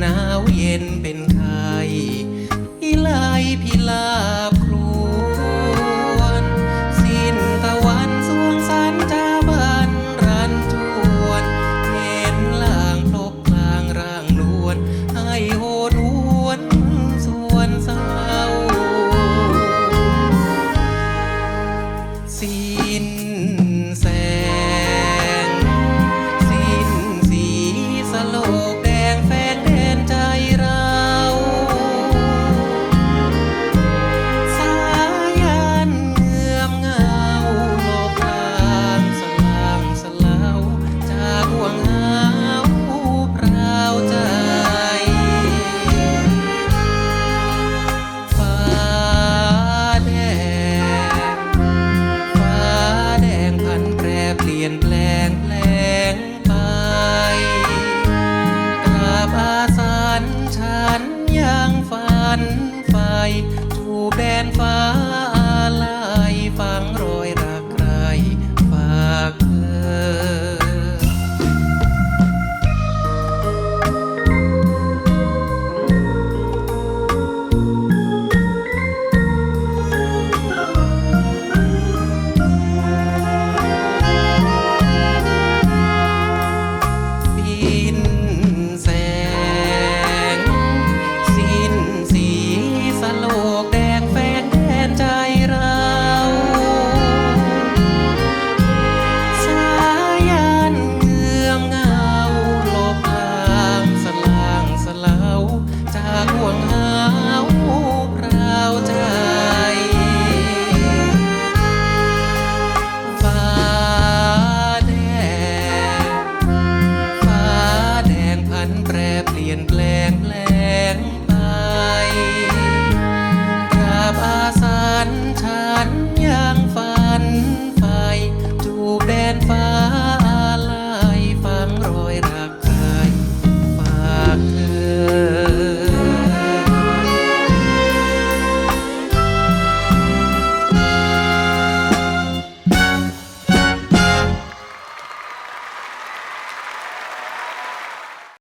หนาวเย็นเป็น ฟ้า นอย่างฝันไฟจูบแดนฟ้า